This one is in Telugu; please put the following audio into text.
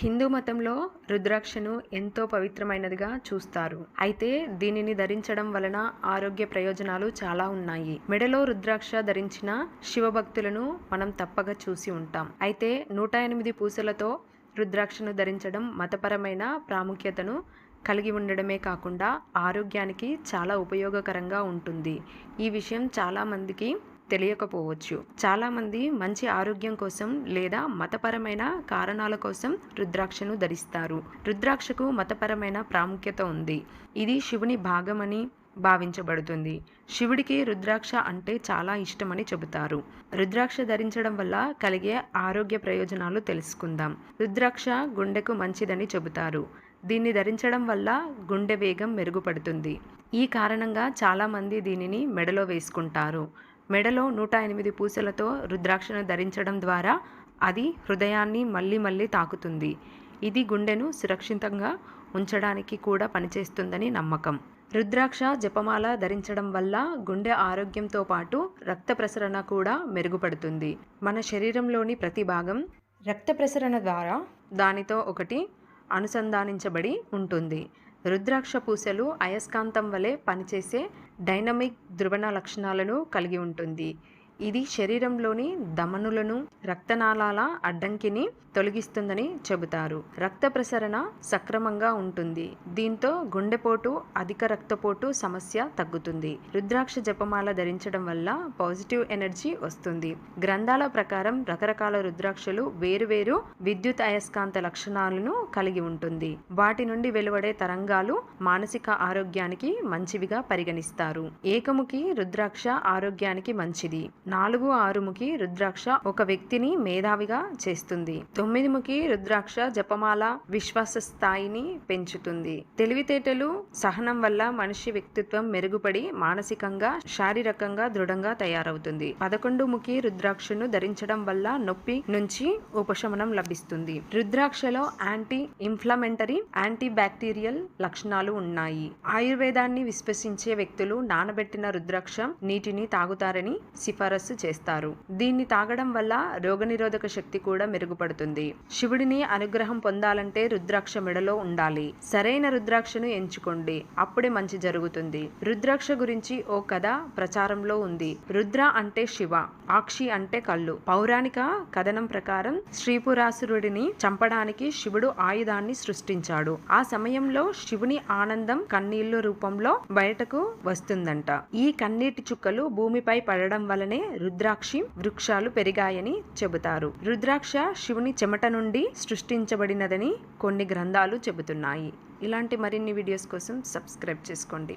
హిందూ మతంలో రుద్రాక్షను ఎంతో పవిత్రమైనదిగా చూస్తారు. అయితే దీనిని ధరించడం వలన ఆరోగ్య ప్రయోజనాలు చాలా ఉన్నాయి. మెడలో రుద్రాక్ష ధరించిన శివభక్తులను మనం తప్పక చూసి ఉంటాం. అయితే నూట ఎనిమిది పూసలతో రుద్రాక్షను ధరించడం మతపరమైన ప్రాముఖ్యతను కలిగి ఉండడమే కాకుండా ఆరోగ్యానికి చాలా ఉపయోగకరంగా ఉంటుంది. ఈ విషయం చాలామందికి తెలియకపోవచ్చు. చాలామంది మంచి ఆరోగ్యం కోసం లేదా మతపరమైన కారణాల కోసం రుద్రాక్షను ధరిస్తారు. రుద్రాక్షకు మతపరమైన ప్రాముఖ్యత ఉంది. ఇది శివుని భాగమని భావించబడుతుంది. శివుడికి రుద్రాక్ష అంటే చాలా ఇష్టమని చెబుతారు. రుద్రాక్ష ధరించడం వల్ల కలిగే ఆరోగ్య ప్రయోజనాలు తెలుసుకుందాం. రుద్రాక్ష గుండెకు మంచిదని చెబుతారు. దీన్ని ధరించడం వల్ల గుండె వేగం మెరుగుపడుతుంది. ఈ కారణంగా చాలామంది దీనిని మెడలో వేసుకుంటారు. మెడలో నూట ఎనిమిది పూసలతో రుద్రాక్షను ధరించడం ద్వారా అది హృదయాన్ని మళ్ళీ మళ్ళీ తాకుతుంది. ఇది గుండెను సురక్షితంగా ఉంచడానికి కూడా పనిచేస్తుందని నమ్మకం. రుద్రాక్ష జపమాల ధరించడం వల్ల గుండె ఆరోగ్యంతో పాటు రక్త ప్రసరణ కూడా మెరుగుపడుతుంది. మన శరీరంలోని ప్రతి భాగం రక్త ప్రసరణ ద్వారా దానితో ఒకటి అనుసంధానించబడి ఉంటుంది. రుద్రాక్ష పూసలు అయస్కాంతం వలె పనిచేసే డైనమిక్ ధ్రువణ లక్షణాలను కలిగి ఉంటుంది. ఇది శరీరంలోని దమనులను రక్తనాళాల అడ్డంకిని తొలగిస్తుందని చెబుతారు. రక్త ప్రసరణ సక్రమంగా ఉంటుంది. దీంతో గుండెపోటు అధిక రక్తపోటు సమస్య తగ్గుతుంది. రుద్రాక్ష జపమాల ధరించడం వల్ల పాజిటివ్ ఎనర్జీ వస్తుంది. గ్రంథాల ప్రకారం రకరకాల రుద్రాక్షలు వేరువేరు విద్యుత్ అయస్కాంత లక్షణాలను కలిగి ఉంటుంది. వాటి నుండి వెలువడే తరంగాలు మానసిక ఆరోగ్యానికి మంచివిగా పరిగణిస్తారు. ఏకముఖి రుద్రాక్ష ఆరోగ్యానికి మంచిది. నాలుగు ఆరుముఖి రుద్రాక్ష ఒక వ్యక్తిని మేధావిగా చేస్తుంది. తొమ్మిది ముఖి రుద్రాక్ష జపమాల విశ్వాస స్థాయిని పెంచుతుంది. తెలివితేటలు సహనం వల్ల మనిషి వ్యక్తిత్వం మెరుగుపడి మానసికంగా శారీరకంగా దృఢంగా తయారవుతుంది. పదకొండు ముఖి రుద్రాక్షను ధరించడం వల్ల నొప్పి నుంచి ఉపశమనం లభిస్తుంది. రుద్రాక్షలో యాంటీ ఇన్ఫ్లమెంటరీ యాంటీ బ్యాక్టీరియల్ లక్షణాలు ఉన్నాయి. ఆయుర్వేదాన్ని విశ్వసించే వ్యక్తులు నానబెట్టిన రుద్రాక్ష నీటిని తాగుతారని సిఫారసు చేస్తారు. దీన్ని తాగడం వల్ల రోగనిరోధక శక్తి కూడా మెరుగుపడుతుంది. శివుడిని అనుగ్రహం పొందాలంటే రుద్రాక్ష మెడలో ఉండాలి. సరైన రుద్రాక్షను ఎంచుకోండి. అప్పుడే మంచి జరుగుతుంది. రుద్రాక్ష గురించి ఓ కథ ప్రచారంలో ఉంది. రుద్ర అంటే శివ ఆక్షి అంటే కళ్ళు. పౌరాణిక కథనం ప్రకారం శ్రీపురాసురుడిని చంపడానికి శివుడు ఆయుధాన్ని సృష్టించాడు. ఆ సమయంలో శివుని ఆనందం కన్నీళ్ళు రూపంలో బయటకు వస్తుందంట. ఈ కన్నీటి చుక్కలు భూమిపై పడడం వలనే రుద్రాక్షి వృక్షాలు పెరిగాయని చెబుతారు. రుద్రాక్ష శివుని చెమట నుండి సృష్టించబడినదని కొన్ని గ్రంథాలు చెబుతున్నాయి. ఇలాంటి మరిన్ని వీడియోస్ కోసం సబ్స్క్రైబ్ చేసుకోండి.